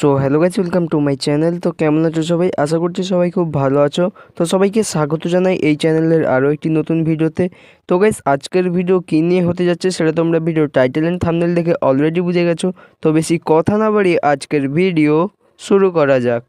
So hello guys welcome to my channel তো কেমন আছো সবাই? আশা করছি সবাই খুব ভালো আছো। তো সবাইকে স্বাগত জানাই এই চ্যানেলের আরও একটি নতুন ভিডিওতে। তো গাইজ আজকের ভিডিও কী নিয়ে হতে যাচ্ছে সেটা তোমরা ভিডিও টাইটেল অ্যান্ড থাম্বনেল দেখে অলরেডি বুঝে গেছো। তো বেশি কথা না বাড়িয়ে আজকের ভিডিও শুরু করা যাক।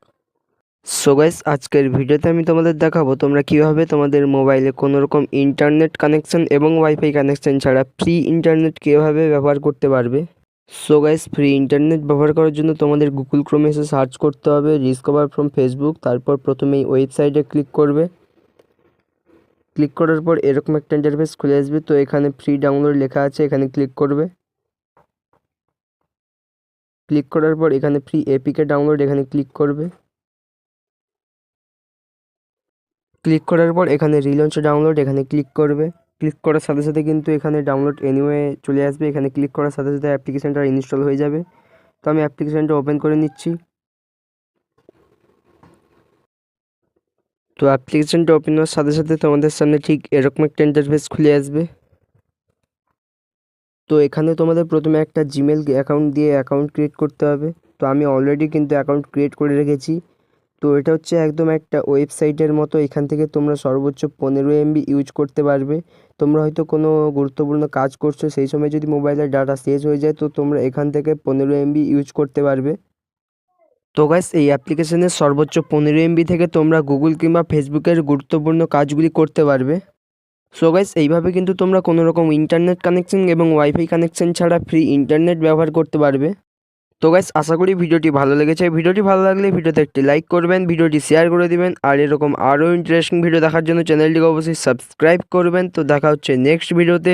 সো গাইজ আজকের ভিডিওতে আমি তোমাদের দেখাবো তোমরা কীভাবে তোমাদের মোবাইলে কোনো রকম ইন্টারনেট কানেকশন এবং ওয়াইফাই কানেকশন ছাড়া ফ্রি ইন্টারনেট কীভাবে ব্যবহার করতে পারবে। সো গাইস ফ্রি ইন্টারনেট ব্যবহার করার জন্য তোমাদের গুগল ক্রোমে এসে সার্চ করতে হবে ডিসকভার ফ্রম ফেসবুক তারপর প্রথমে ওয়েবসাইটে ক্লিক করবে। ক্লিক করার পর এরকম একটা ইন্টারফেস খুলে আসবে, তো এখানে ফ্রি ডাউনলোড লেখা আছে, এখানে ক্লিক করবে। ক্লিক করার পর এখানে ফ্রি এপিকে ডাউনলোড এখানে ক্লিক করবে। ক্লিক করার পর এখানে রিলঞ্চ ডাউনলোড এখানে ক্লিক করবে। ক্লিক করার সাথে সাথে কিন্তু এখানে ডাউনলোড এনিওয়ে চলে আসবে। এখানে ক্লিক করার সাথে সাথে অ্যাপ্লিকেশানটা ইনস্টল হয়ে যাবে। তো আমি অ্যাপ্লিকেশানটা ওপেন করে নিচ্ছি। তো অ্যাপ্লিকেশানটা ওপেন হওয়ার সাথে সাথে তোমাদের সামনে ঠিক এরকম একটা ইন্টারফেস খুলে আসবে। তো এখানে তোমাদের প্রথমে একটা জিমেল অ্যাকাউন্ট দিয়ে অ্যাকাউন্ট ক্রিয়েট করতে হবে। তো আমি অলরেডি কিন্তু অ্যাকাউন্ট ক্রিয়েট করে রেখেছি। তো এটা হচ্ছে একদম একটা ওয়েবসাইটের মতো, এখান থেকে তোমরা সর্বোচ্চ পনেরো এমবি ইউজ করতে পারবে। তোমরা হয়তো কোনো গুরুত্বপূর্ণ কাজ করছ, সেই সময় যদি মোবাইলের ডাটা শেষ হয়ে যায়, তো তোমরা এখান থেকে পনেরো এমবি ইউজ করতে পারবে। তো গাইস এই অ্যাপ্লিকেশনের সর্বোচ্চ পনেরো এমবি থেকে তোমরা গুগল কিংবা ফেসবুকের গুরুত্বপূর্ণ কাজগুলি করতে পারবে। সো গাইস এইভাবে কিন্তু তোমরা কোনো রকম ইন্টারনেট কানেকশন এবং ওয়াইফাই কানেকশন ছাড়া ফ্রি ইন্টারনেট ব্যবহার করতে পারবে। তো গাইস আশা করি ভিডিওটি ভালো লেগেছে। ভিডিওটি ভালো লাগলে ভিডিওতে একটি লাইক করবেন, ভিডিওটি শেয়ার করে দিবেন, আর এরকম আরও ইন্টারেস্টিং ভিডিও দেখার জন্য চ্যানেলটিকে অবশ্যই সাবস্ক্রাইব করবেন। তো দেখা হচ্ছে নেক্সট ভিডিওতে